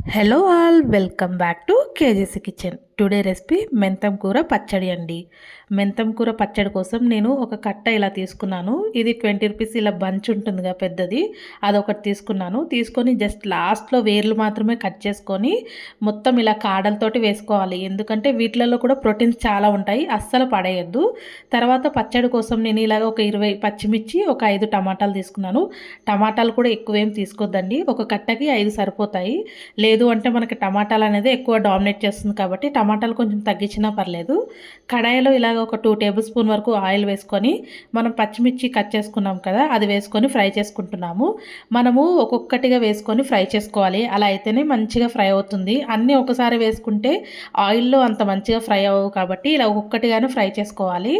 Hello all welcome back to KGC kitchen today recipe మెంతం కూర పచ్చడి అండి. మెంతం కూర పచ్చడి కోసం నేను ఒక కట్ట ఇలా తీసుకున్నాను. ఇది ట్వంటీ రూపీస్ ఇలా బంచ్ ఉంటుందిగా పెద్దది. అదొకటి తీసుకున్నాను. తీసుకొని జస్ట్ లాస్ట్లో వేర్లు మాత్రమే కట్ చేసుకొని మొత్తం ఇలా కాడలతోటి వేసుకోవాలి. ఎందుకంటే వీటిలలో కూడా ప్రోటీన్స్ చాలా ఉంటాయి. అస్సలు పడేయద్దు. తర్వాత పచ్చడి కోసం నేను ఇలాగ ఒక ఇరవై పచ్చిమిర్చి ఒక ఐదు టమాటాలు తీసుకున్నాను. టమాటాలు కూడా ఎక్కువ ఏం తీసుకోద్దండి. ఒక కట్టకి ఐదు సరిపోతాయి. లేదు అంటే మనకి టమాటాలు అనేది ఎక్కువ డామినేట్ చేస్తుంది కాబట్టి టమాటాలు కొంచెం తగ్గించినా పర్లేదు. కడాయిలో ఇలాగ ఒక టూ టేబుల్ స్పూన్ వరకు ఆయిల్ వేసుకొని మనం పచ్చిమిర్చి కట్ చేసుకున్నాం కదా అది వేసుకొని ఫ్రై చేసుకుంటున్నాము. మనము ఒక్కొక్కటిగా వేసుకొని ఫ్రై చేసుకోవాలి. అలా అయితేనే మంచిగా ఫ్రై అవుతుంది. అన్నీ ఒకసారి వేసుకుంటే ఆయిల్లో అంత మంచిగా ఫ్రై అవ్వవు కాబట్టి ఇలా ఒక్కొక్కటిగానే ఫ్రై చేసుకోవాలి.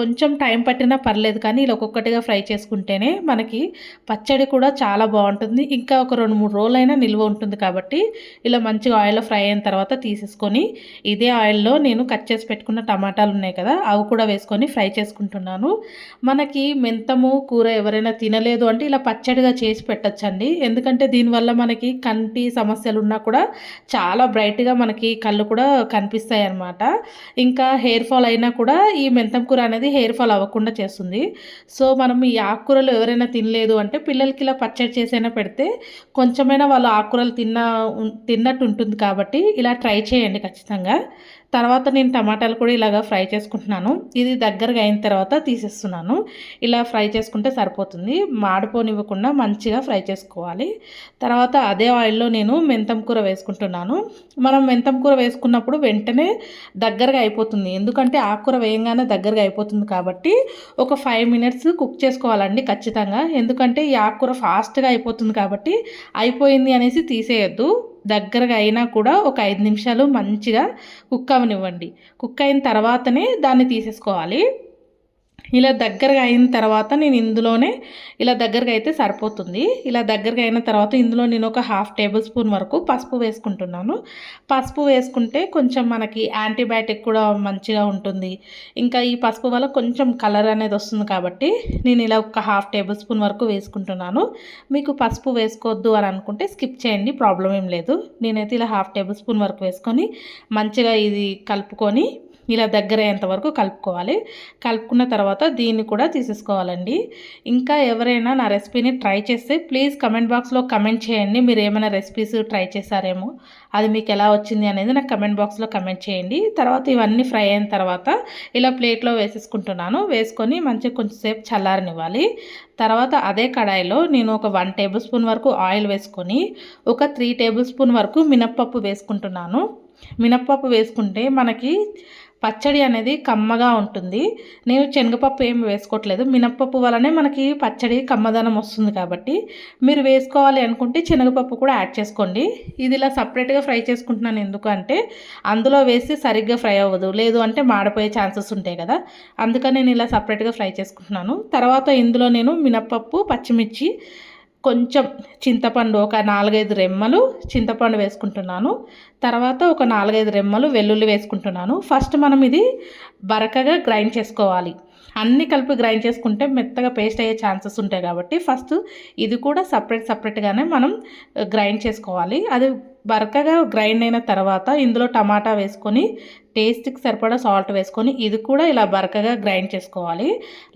కొంచెం టైం పట్టినా పర్లేదు కానీ ఇలా ఒక్కొక్కటిగా ఫ్రై చేసుకుంటేనే మనకి పచ్చడి కూడా చాలా బాగుంటుంది. ఇంకా ఒక రెండు మూడు రోజులైనా నిల్వ ఉంటుంది కాబట్టి ఇలా మంచిగా ఆయిల్లో ఫ్రై అయిన తర్వాత తీసేసుకొని ఇదే ఆయిల్లో నేను కట్ చేసి పెట్టుకున్న టమాటాలు ఉన్నాయి కదా అవి కూడా వేసుకొని ఫ్రై చేసుకుంటున్నాను. మనకి మెంతము కూర ఎవరైనా తినలేదు అంటే ఇలా పచ్చడిగా చేసి పెట్టచ్చండి. ఎందుకంటే దీనివల్ల మనకి కంటి సమస్యలు ఉన్నా కూడా చాలా బ్రైట్గా మనకి కళ్ళు కూడా కనిపిస్తాయి అన్నమాట ఇంకా హెయిర్ ఫాల్ అయినా కూడా ఈ మెంతం కూర అనేది హెయిర్ ఫాల్ అవ్వకుండా చేస్తుంది. సో మనం ఈ ఆకుకూరలు ఎవరైనా తినలేదు అంటే పిల్లలకి ఇలా పచ్చడి చేసైనా పెడితే కొంచెమైనా వాళ్ళు ఆకుకూరలు తిన్న తిన్నట్టు ఉంటుంది కాబట్టి ఇలా ట్రై చేయండి ఖచ్చితంగా. తర్వాత నేను టమాటాలు కూడా ఇలాగా ఫ్రై చేసుకుంటున్నాను. ఇది దగ్గరగా అయిన తర్వాత తీసేస్తున్నాను. ఇలా ఫ్రై చేసుకుంటే సరిపోతుంది. మాడిపోనివ్వకుండా మంచిగా ఫ్రై చేసుకోవాలి. తర్వాత అదే ఆయిల్లో నేను మెంతం కూర వేసుకుంటున్నాను. మనం మెంతం కూర వేసుకున్నప్పుడు వెంటనే దగ్గరగా అయిపోతుంది. ఎందుకంటే ఆకుకూర వేయంగానే దగ్గరగా అయిపోతుంది కాబట్టి ఒక ఫైవ్ మినిట్స్ కుక్ చేసుకోవాలండి ఖచ్చితంగా. ఎందుకంటే ఈ ఆకుకూర ఫాస్ట్గా అయిపోతుంది కాబట్టి అయిపోయింది అనేసి తీసేయద్దు. దగ్గరగా అయినా కూడా ఒక ఐదు నిమిషాలు మంచిగా కుక్ అవనివ్వండి కుక్ అయిన తర్వాతనే దాన్ని తీసేసుకోవాలి. ఇలా దగ్గరగా అయిన తర్వాత నేను ఇందులోనే ఇలా దగ్గరగా అయితే సరిపోతుంది. ఇలా దగ్గరగా అయిన తర్వాత ఇందులో నేను ఒక హాఫ్ టేబుల్ స్పూన్ వరకు పసుపు వేసుకుంటున్నాను. పసుపు వేసుకుంటే కొంచెం మనకి యాంటీబయాటిక్ కూడా మంచిగా ఉంటుంది. ఇంకా ఈ పసుపు వల్ల కొంచెం కలర్ అనేది వస్తుంది కాబట్టి నేను ఇలా ఒక హాఫ్ టేబుల్ స్పూన్ వరకు వేసుకుంటున్నాను. మీకు పసుపు వేసుకోవద్దు అని అనుకుంటే స్కిప్ చేయండి ప్రాబ్లం ఏం లేదు. నేనైతే ఇలా హాఫ్ టేబుల్ స్పూన్ వరకు వేసుకొని మంచిగా ఇది కలుపుకొని ఇలా దగ్గర అయ్యేంతవరకు కలుపుకోవాలి. కలుపుకున్న తర్వాత దీన్ని కూడా తీసేసుకోవాలండి. ఇంకా ఎవరైనా నా రెసిపీని ట్రై చేస్తే ప్లీజ్ కమెంట్ బాక్స్లో కమెంట్ చేయండి. మీరు ఏమైనా రెసిపీస్ ట్రై చేశారేమో అది మీకు ఎలా వచ్చింది అనేది నాకు కమెంట్ బాక్స్లో కమెంట్ చేయండి. తర్వాత ఇవన్నీ ఫ్రై అయిన తర్వాత ఇలా ప్లేట్లో వేసేసుకుంటున్నాను. వేసుకొని మంచిగా కొంచెంసేపు చల్లారనివ్వాలి. తర్వాత అదే కడాయిలో నేను ఒక వన్ టేబుల్ స్పూన్ వరకు ఆయిల్ వేసుకొని ఒక త్రీ టేబుల్ స్పూన్ వరకు మినప్పప్పు వేసుకుంటున్నాను. మినప్పప్పు వేసుకుంటే మనకి పచ్చడి అనేది కమ్మగా ఉంటుంది. నేను శనగపప్పు ఏమి వేసుకోవట్లేదు. మినప్పప్పు వలనే మనకి పచ్చడి కమ్మదనం వస్తుంది కాబట్టి మీరు వేసుకోవాలి అనుకుంటే శనగపప్పు కూడా యాడ్ చేసుకోండి. ఇది ఇలా సపరేట్గా ఫ్రై చేసుకుంటున్నాను ఎందుకు అంటే అందులో వేసి సరిగ్గా ఫ్రై అవ్వదు. లేదు అంటే మాడిపోయే ఛాన్సెస్ ఉంటాయి కదా. అందుకని నేను ఇలా సపరేట్గా ఫ్రై చేసుకుంటున్నాను. తర్వాత ఇందులో నేను మినప్పప్పు పచ్చిమిర్చి కొంచెం చింతపండు ఒక నాలుగైదు రెమ్మలు చింతపండు వేసుకుంటున్నాను. తర్వాత ఒక నాలుగైదు రెమ్మలు వెల్లుల్లి వేసుకుంటున్నాను. ఫస్ట్ మనం ఇది బరకగా గ్రైండ్ చేసుకోవాలి. అన్నీ కలిపి గ్రైండ్ చేసుకుంటే మెత్తగా పేస్ట్ అయ్యే ఛాన్సెస్ ఉంటాయి కాబట్టి ఫస్ట్ ఇది కూడా సపరేట్ సపరేట్గానే మనం గ్రైండ్ చేసుకోవాలి. అది బరకగా గ్రైండ్ అయిన తర్వాత ఇందులో టమాటా వేసుకొని టేస్ట్కి సరిపడా సాల్ట్ వేసుకొని ఇది కూడా ఇలా బరకగా గ్రైండ్ చేసుకోవాలి.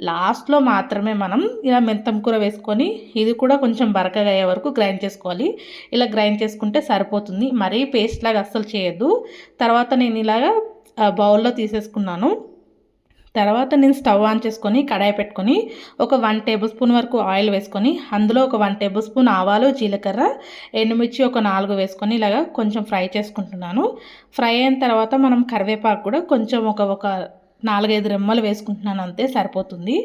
లాస్ట్లో మాత్రమే మనం ఇలా మెంతం కూర వేసుకొని ఇది కూడా కొంచెం బరకగా అయ్యే వరకు గ్రైండ్ చేసుకోవాలి. ఇలా గ్రైండ్ చేసుకుంటే సరిపోతుంది. మరీ పేస్ట్ లాగా అస్సలు చేయొద్దు. తర్వాత నేను ఇలాగా బౌల్లో తీసేసుకున్నాను. తర్వాత నేను స్టవ్ ఆన్ చేసుకొని కడాయి పెట్టుకొని ఒక వన్ టేబుల్ స్పూన్ వరకు ఆయిల్ వేసుకొని అందులో ఒక వన్ టేబుల్ స్పూన్ ఆవాలు జీలకర్ర ఎండుమిర్చి ఒక నాలుగు వేసుకొని ఇలాగా కొంచెం ఫ్రై చేసుకుంటున్నాను. ఫ్రై అయిన తర్వాత మనం కరివేపాకు కూడా కొంచెం ఒక ఒక నాలుగైదు రెమ్మలు వేసుకుంటున్నాను అంతే సరిపోతుంది.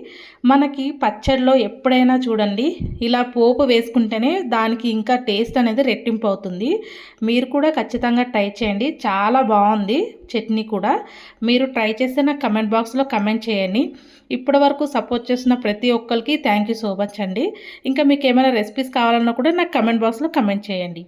మనకి పచ్చడిలో ఎప్పుడైనా చూడండి ఇలా పోపు వేసుకుంటేనే దానికి ఇంకా టేస్ట్ అనేది రెట్టింపు అవుతుంది. మీరు కూడా ఖచ్చితంగా ట్రై చేయండి చాలా బాగుంది చట్నీ కూడా. మీరు ట్రై చేస్తే నాకు కమెంట్ బాక్స్లో కమెంట్ చేయండి. ఇప్పటి వరకు సపోర్ట్ చేసిన ప్రతి ఒక్కరికి థ్యాంక్ యూ సో మచ్ అండి. ఇంకా మీకు ఏమైనా రెసిపీస్ కావాలన్నా కూడా నాకు కమెంట్ బాక్స్లో కమెంట్ చేయండి.